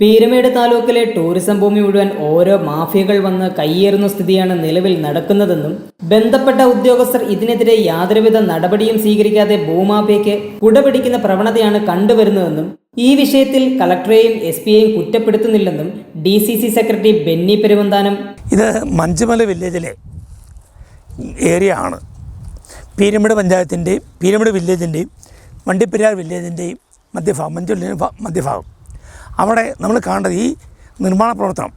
പീരുമേട് താലൂക്കിലെ ടൂറിസം ഭൂമി മുഴുവൻ ഓരോ മാഫിയകൾ വന്ന് കയ്യേറുന്ന സ്ഥിതിയാണ് നിലവിൽ നടക്കുന്നതെന്നും ബന്ധപ്പെട്ട ഉദ്യോഗസ്ഥർ ഇതിനെതിരെ യാതൊരുവിധ നടപടിയും സ്വീകരിക്കാതെ ഭൂമാഫിയയ്ക്ക് കുടപിടിക്കുന്ന പ്രവണതയാണ് കണ്ടുവരുന്നതെന്നും ഈ വിഷയത്തിൽ കളക്ടറെയും എസ് പിയെയും കുറ്റപ്പെടുത്തുന്നില്ലെന്നും D C C secretary Benny Peruvanthanam. ഇത് മഞ്ചുമല വില്ലേജിലെ ഏരിയ ആണ്. പീരമിഡ് പഞ്ചായത്തിന്റെയും പീരമിഡ് വില്ലേജിന്റെയും വണ്ടിപ്പെരിയാർ വില്ലേജിന്റെയും മധ്യഭാഗം മഞ്ചുമല മധ്യഭാഗം. അവിടെ നമ്മൾ കാണേണ്ടത് ഈ നിർമ്മാണ പ്രവർത്തനം.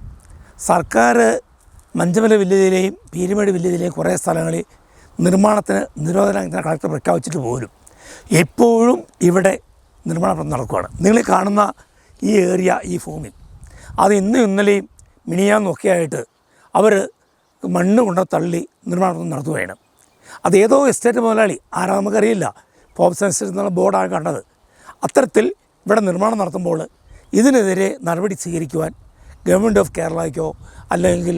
സർക്കാർ മഞ്ചമല വില്ലേജിലെയും പീരുമേട് വില്ലേജിലെയും കുറേ സ്ഥലങ്ങളിൽ നിർമ്മാണത്തിന് നിരോധന കളക്ടർ പ്രഖ്യാപിച്ചിട്ട് പോലും എപ്പോഴും ഇവിടെ നിർമ്മാണ പ്രവർത്തനം നടക്കുകയാണ്. നിങ്ങൾ കാണുന്ന ഈ ഏരിയ ഈ ഭൂമി അത് ഇന്നും ഇന്നലെയും മിനിയാൻ നോക്കിയായിട്ട് അവർ മണ്ണ് കൊണ്ട് തള്ളി നിർമ്മാണ പ്രവർത്തനം നടത്തുകയാണ്. അത് ഏതോ എസ്റ്റേറ്റ് മുതലാളി ആരാ നമുക്കറിയില്ല. പോപ്സ് എസ്റ്റേറ്റ് എന്നുള്ള ബോർഡാണ് കണ്ടത്. അത്തരത്തിൽ ഇവിടെ നിർമ്മാണം നടത്തുമ്പോൾ ഇതിനെതിരെ നടപടി സ്വീകരിക്കുവാൻ ഗവൺമെന്റ് ഓഫ് കേരളയ്ക്കോ അല്ലെങ്കിൽ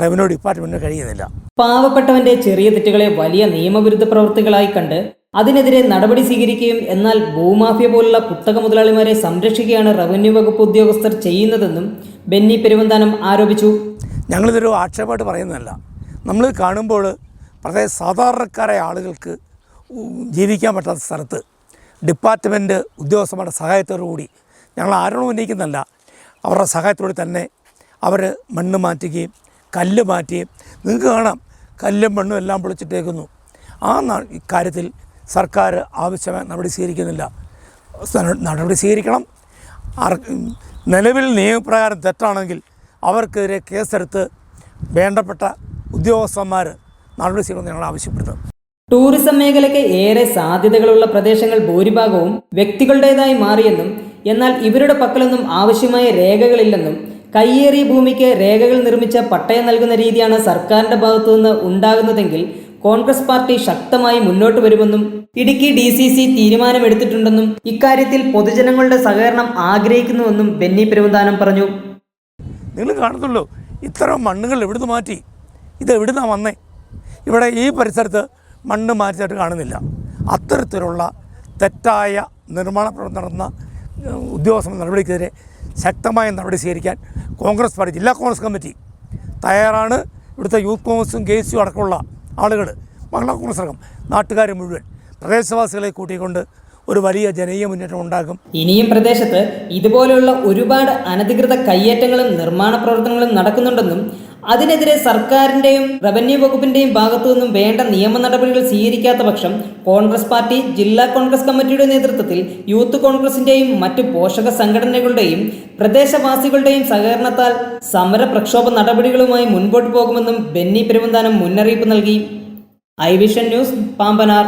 റവന്യൂ ഡിപ്പാർട്ട്മെന്റിനോ കഴിയുന്നില്ല. പാവപ്പെട്ടവന്റെ ചെറിയ തെറ്റുകളെ വലിയ നിയമവിരുദ്ധ പ്രവൃത്തികളായി കണ്ട് അതിനെതിരെ നടപടി സ്വീകരിക്കുകയും എന്നാൽ ഭൂമാഫിയ പോലുള്ള കുത്തക മുതലാളിമാരെ സംരക്ഷിക്കുകയാണ് റവന്യൂ വകുപ്പ് ഉദ്യോഗസ്ഥർ ചെയ്യുന്നതെന്നും ബെന്നി പെരുവന്താനം ആരോപിച്ചു. ഞങ്ങളിതൊരു ആക്ഷേപമായിട്ട് പറയുന്നതല്ല. നമ്മൾ കാണുമ്പോൾ വളരെ സാധാരണക്കാരായ ആളുകൾക്ക് ജീവിക്കാൻ പറ്റാത്ത സ്ഥലത്ത് ഡിപ്പാർട്ട്മെന്റ് ഉദ്യോഗസ്ഥന്മാരുടെ സഹായത്തോടു കൂടി ഞങ്ങൾ ആരോടും ഉന്നയിക്കുന്നല്ല അവരുടെ സഹായത്തോടെ തന്നെ അവർ മണ്ണ് മാറ്റുകയും കല്ല് മാറ്റുകയും നിങ്ങൾക്ക് കാണാം കല്ലും മണ്ണും എല്ലാം പൊളിച്ചിട്ടേക്കുന്നു. ആ ഇക്കാര്യത്തിൽ സർക്കാർ ആവശ്യമായ നടപടി സ്വീകരിക്കുന്നില്ല. നടപടി സ്വീകരിക്കണം. നിലവിൽ നിയമപ്രകാരം തെറ്റാണെങ്കിൽ അവർക്കെതിരെ കേസെടുത്ത് വേണ്ടപ്പെട്ട ഉദ്യോഗസ്ഥന്മാർ നടപടി സ്വീകരിക്കുന്ന ഞങ്ങൾ ആവശ്യപ്പെടുന്നത് ടൂറിസം മേഖലയ്ക്ക് ഏറെ സാധ്യതകളുള്ള പ്രദേശങ്ങൾ ഭൂരിഭാഗവും വ്യക്തികളുടേതായി മാറിയെന്നും എന്നാൽ ഇവരുടെ പക്കലൊന്നും ആവശ്യമായ രേഖകളില്ലെന്നും കയ്യേറിയ ഭൂമിക്ക് രേഖകൾ നിർമ്മിച്ച പട്ടയം നൽകുന്ന രീതിയാണ് സർക്കാരിന്റെ ഭാഗത്തുനിന്ന് ഉണ്ടാകുന്നതെങ്കിൽ കോൺഗ്രസ് പാർട്ടി ശക്തമായി മുന്നോട്ട് വരുമെന്നും ഇടുക്കി ഡി സി സി തീരുമാനമെടുത്തിട്ടുണ്ടെന്നും ഇക്കാര്യത്തിൽ പൊതുജനങ്ങളുടെ സഹകരണം ആഗ്രഹിക്കുന്നുവെന്നും ബെന്നി പെരുവന്താനം പറഞ്ഞു. നിങ്ങൾ കാണുന്നുള്ളൂ ഇത്തരം മണ്ണുകൾ എവിടുന്ന് മാറ്റി? ഇത് എവിടുന്നാ വന്നേ? ഇവിടെ ഈ പരിസരത്ത് മണ്ണ് മാറ്റിയിട്ട് കാണുന്നില്ല. അത്തരത്തിലുള്ള തെറ്റായ നിർമ്മാണ പ്രവർത്തനം നടത്തുന്ന ഏഹ്, ഉദ്യോഗസ്ഥ നടപടിക്കെതിരെ ശക്തമായ നടപടി സ്വീകരിക്കാൻ കോൺഗ്രസ് പാർട്ടി ജില്ലാ കോൺഗ്രസ് കമ്മിറ്റി തയ്യാറാണ്. ഇവിടുത്തെ യൂത്ത് കോൺഗ്രസും കെ എസ് യു അടക്കമുള്ള ആളുകൾ മഹിളാ കോൺഗ്രസ് അടക്കം നാട്ടുകാർ മുഴുവൻ പ്രദേശവാസികളെ കൂട്ടിക്കൊണ്ട് ഒരു വലിയ ജനകീയ മുന്നേറ്റം ഉണ്ടാകും. ഇനിയും പ്രദേശത്ത് ഇതുപോലെയുള്ള ഒരുപാട് അനധികൃത കയ്യേറ്റങ്ങളും നിർമ്മാണ പ്രവർത്തനങ്ങളും നടക്കുന്നുണ്ടെന്നും അതിനെതിരെ സർക്കാരിന്റെയും റവന്യൂ വകുപ്പിന്റെയും ഭാഗത്തു നിന്നും വേണ്ട നിയമ നടപടികൾ സ്വീകരിക്കാത്ത പക്ഷം കോൺഗ്രസ് പാർട്ടി ജില്ലാ കോൺഗ്രസ് കമ്മിറ്റിയുടെ നേതൃത്വത്തിൽ യൂത്ത് കോൺഗ്രസിന്റെയും മറ്റ് പോഷക സംഘടനകളുടെയും പ്രദേശവാസികളുടെയും സഹകരണത്താൽ സമര പ്രക്ഷോഭ നടപടികളുമായി മുൻപോട്ട് പോകുമെന്നും ബെന്നി പെരുവന്താനം മുന്നറിയിപ്പ് നൽകി. I vision news Pampanar.